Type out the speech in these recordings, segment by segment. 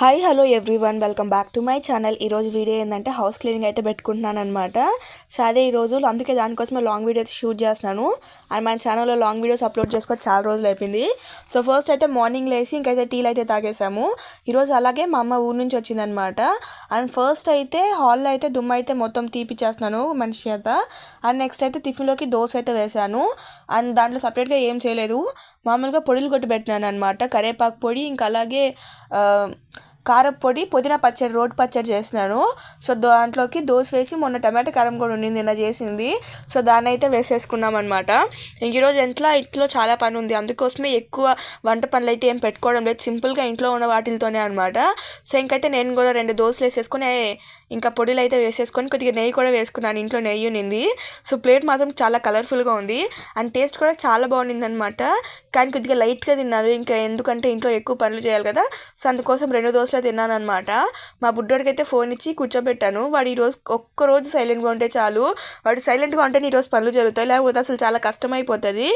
Hi hello everyone welcome back to my channel ఈరోజు video ఏంటంటే house cleaning అయితే పెట్టుకుంటున్నాను అనమాట సో అదే ఈరోజు అందుకే దానికోసమే లాంగ్ వీడియో అయితే షూట్ చేస్తున్నాను. అండ్ మన ఛానల్లో లాంగ్ వీడియోస్ అప్లోడ్ చేసుకోవచ్చు చాలా రోజులు అయిపోయింది. సో ఫస్ట్ అయితే మార్నింగ్ లేసి ఇంకైతే టీలు అయితే తాగేసాము. ఈరోజు అలాగే మా అమ్మ ఊరు నుంచి వచ్చిందనమాట అండ్ ఫస్ట్ అయితే హాల్లో అయితే దుమ్ము అయితే మొత్తం తీపిచ్చేస్తున్నాను మనిషి చేత అండ్ నెక్స్ట్ అయితే టిఫిన్లోకి దోశ అయితే వేశాను అండ్ దాంట్లో సపరేట్గా ఏం చేయలేదు. మామూలుగా పొడులు కొట్టి పెట్టినాను అనమాట కరేపాకు పొడి ఇంకా అలాగే కారపొడి కారం పొడి పుదీనా పచ్చడి రోడ్ పచ్చడి చేసినాను. సో దాంట్లోకి దోశ వేసి మొన్న టమాటా కారం కూడా ఉండింది నిన్న చేసింది. సో దాన్ని అయితే వేసేసుకున్నాం అనమాట ఇంక ఈరోజు ఇంట్లో ఇంట్లో చాలా పని ఉంది. అందుకోసమే ఎక్కువ వంట పనులు అయితే ఏం పెట్టుకోవడం లేదు. సింపుల్గా ఇంట్లో ఉన్న వాటితోనే అనమాట సో ఇంకైతే నేను కూడా రెండు దోశలు వేసేసుకుని ఇంకా పొడిలు అయితే వేసేసుకొని కొద్దిగా నెయ్యి కూడా వేసుకున్నాను. ఇంట్లో నెయ్యి ఉన్నింది. సో ప్లేట్ మాత్రం చాలా కలర్ఫుల్గా ఉంది. అండ్ టేస్ట్ కూడా చాలా బాగుంది అనమాట కానీ కొద్దిగా లైట్గా తిన్నారు. ఇంకా ఎందుకంటే ఇంట్లో ఎక్కువ పనులు చేయాలి కదా. సో అందుకోసం రెండు దోశలు తిన్నాను అనమాట మా బుడ్డోడికి అయితే ఫోన్ ఇచ్చి కూర్చోబెట్టాను. వాడు ఈరోజు ఒక్క రోజు సైలెంట్గా ఉంటే చాలు. వాడు సైలెంట్గా ఉంటేనే ఈరోజు పనులు జరుగుతాయి. లేకపోతే అసలు చాలా కష్టమైపోతుంది.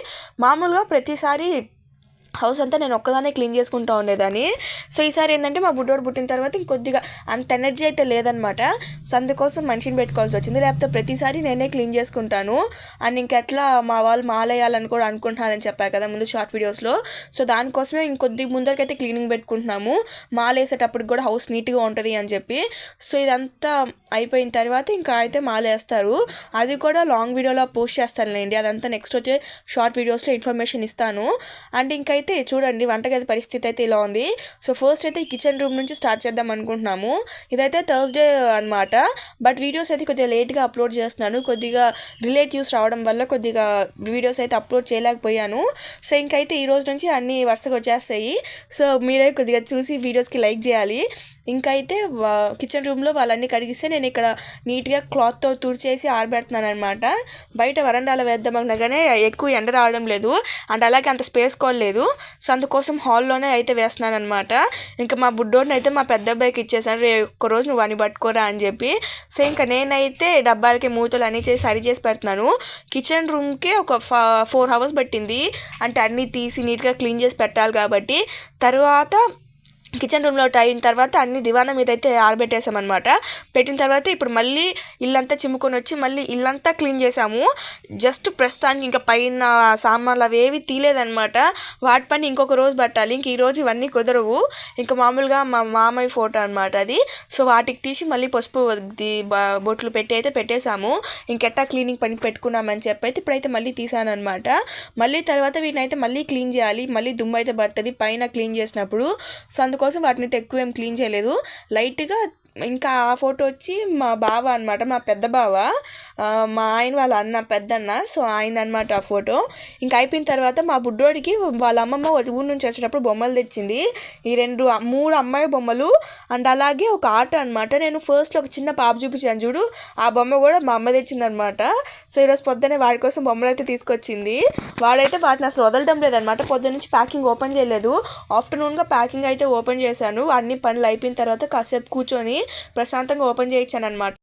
మామూలుగా ప్రతిసారి హౌస్ అంతా నేను ఒక్కదానే క్లీన్ చేసుకుంటూ ఉండేదాన్ని. సో ఈసారి ఏంటంటే మా బుడ్డోడు పుట్టిన తర్వాత ఇంకొద్దిగా అంత ఎనర్జీ అయితే లేదనమాట సో అందుకోసం మనిషిని పెట్టుకోవాల్సి వచ్చింది. లేకపోతే ప్రతిసారి నేనే క్లీన్ చేసుకుంటాను. అండ్ ఇంకెట్లా మా వాళ్ళు మాలేయాలని కూడా అనుకుంటున్నారని చెప్పా కదా ముందు షార్ట్ వీడియోస్లో. సో దానికోసమే ఇంకొద్ది ముందరికైతే క్లీనింగ్ పెట్టుకుంటున్నాము. మాలేసేటప్పటికి కూడా హౌస్ నీట్గా ఉంటుంది అని చెప్పి. సో ఇదంతా అయిపోయిన తర్వాత ఇంకా అయితే మాలేస్తారు. అది కూడా లాంగ్ వీడియోలో పోస్ట్ చేస్తానులేండి. అదంతా నెక్స్ట్ వచ్చే షార్ట్ వీడియోస్లో ఇన్ఫర్మేషన్ ఇస్తాను. అండ్ ఇంకైతే అయితే చూడండి వంటగది పరిస్థితి అయితే ఇలా ఉంది. సో ఫస్ట్ అయితే కిచెన్ రూమ్ నుంచి స్టార్ట్ చేద్దాం అనుకుంటున్నాము. ఇదైతే థర్స్డే అనమాట బట్ వీడియోస్ అయితే కొద్దిగా లేట్గా అప్లోడ్ చేస్తున్నాను. కొద్దిగా రిలేటివ్స్ రావడం వల్ల కొద్దిగా వీడియోస్ అయితే అప్లోడ్ చేయలేకపోయాను. సో ఇంకైతే ఈ రోజు నుంచి అన్నీ వరుసగా వచ్చేస్తాయి. సో మీరే కొద్దిగా చూసి వీడియోస్కి లైక్ చేయాలి. ఇంకైతే కిచెన్ రూమ్లో వాళ్ళన్నీ కడిగిస్తే నేను ఇక్కడ నీట్గా క్లాత్తో తుడిచేసి ఆరబెడుతున్నాను అనమాట బయట వరండాలో వేద్దామనగానే ఎక్కువ ఎండ రావడం లేదు. అండ్ అలాగే అంత స్పేస్ కూడా లేదు. సో అందుకోసం హాల్లోనే అయితే వేస్తున్నాను అనమాట ఇంకా మా బుడ్డోడిని అయితే మా పెద్ద అబ్బాయికి ఇచ్చేసాను. రే ఒక్క రోజు నువ్వు అని పట్టుకోరా అని చెప్పి. సో ఇంకా నేనైతే డబ్బాలకి మూతలు అన్నీ చేసి సరి చేసి పెడుతున్నాను. కిచెన్ రూమ్కి ఒక ఫోర్ అవర్స్ పట్టింది. అంటే అన్నీ తీసి నీట్గా క్లీన్ చేసి పెట్టాలి కాబట్టి. తర్వాత కిచెన్ రూమ్లో అయిన తర్వాత అన్ని దివానా మీద అయితే ఆరబెట్టేసామన్నమాట. పెట్టిన తర్వాత ఇప్పుడు మళ్ళీ ఇల్లంతా చిమ్ముకొని వచ్చి మళ్ళీ ఇల్లంతా క్లీన్ చేసాము. జస్ట్ ప్రస్తుతానికి ఇంకా పైన సామాన్లు అవి ఏవి వాటి పని ఇంకొక రోజు పట్టాలి. ఇంక ఈరోజు ఇవన్నీ కుదరవు. ఇంకా మామూలుగా మా మామయ్య ఫోటో అనమాట అది. సో వాటికి తీసి మళ్ళీ పసుపు బొట్లు పెట్టి అయితే పెట్టేశాము ఇంకెట్టా క్లీనింగ్ పని పెట్టుకున్నామని చెప్పి అయితే ఇప్పుడైతే మళ్ళీ తీసాను అనమాట మళ్ళీ తర్వాత వీటిని అయితే మళ్ళీ క్లీన్ చేయాలి. మళ్ళీ దుమ్ము అయితే పడుతుంది. పైన క్లీన్ చేసినప్పుడు సో అందుకోసం వాటిని ఎక్కువ ఏం క్లీన్ చేయలేదు. లైట్గా ఇంకా ఆ ఫోటో వచ్చి మా బావ అనమాట మా పెద్ద బావ. మా ఆయన వాళ్ళ అన్న పెద్దన్న సో ఆయన అనమాట ఆ ఫోటో. ఇంకా అయిపోయిన తర్వాత మా బుడ్డోడికి వాళ్ళ అమ్మమ్మ ఊరు నుంచి వచ్చేటప్పుడు బొమ్మలు తెచ్చింది. ఈ రెండు మూడు అమ్మాయి బొమ్మలు అండ్ అలాగే ఒక ఆట అనమాట నేను ఫస్ట్లో ఒక చిన్న పాప చూపించాను చూడు. ఆ బొమ్మ కూడా మా అమ్మ తెచ్చింది అనమాట సో ఈరోజు పొద్దున్నే వాడి కోసం బొమ్మలు అయితే తీసుకొచ్చింది. వాడైతే వాటిని అసలు వదలడం లేదనమాట పొద్దున్న నుంచి ప్యాకింగ్ ఓపెన్ చేయలేదు. ఆఫ్టర్నూన్గా ప్యాకింగ్ అయితే ఓపెన్ చేశాను. అన్ని పనులు అయిపోయిన తర్వాత కాసేపు కూర్చొని ప్రశాంతంగా ఓపెన్ చేయించాను అనమాట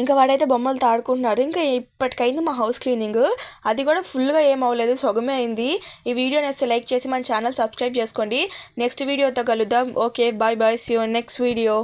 ఇంకా వాడైతే బొమ్మలు తాడుకుంటున్నాడు. ఇంకా ఇప్పటికైంది మా హౌస్ క్లీనింగ్. అది కూడా ఫుల్గా ఏం అవ్వలేదు సొగమే అయింది. ఈ వీడియో నేస్తే లైక్ చేసి మన ఛానల్ సబ్స్క్రైబ్ చేసుకోండి. నెక్స్ట్ వీడియోతో కలుద్దాం. Okay bye bye. See you next video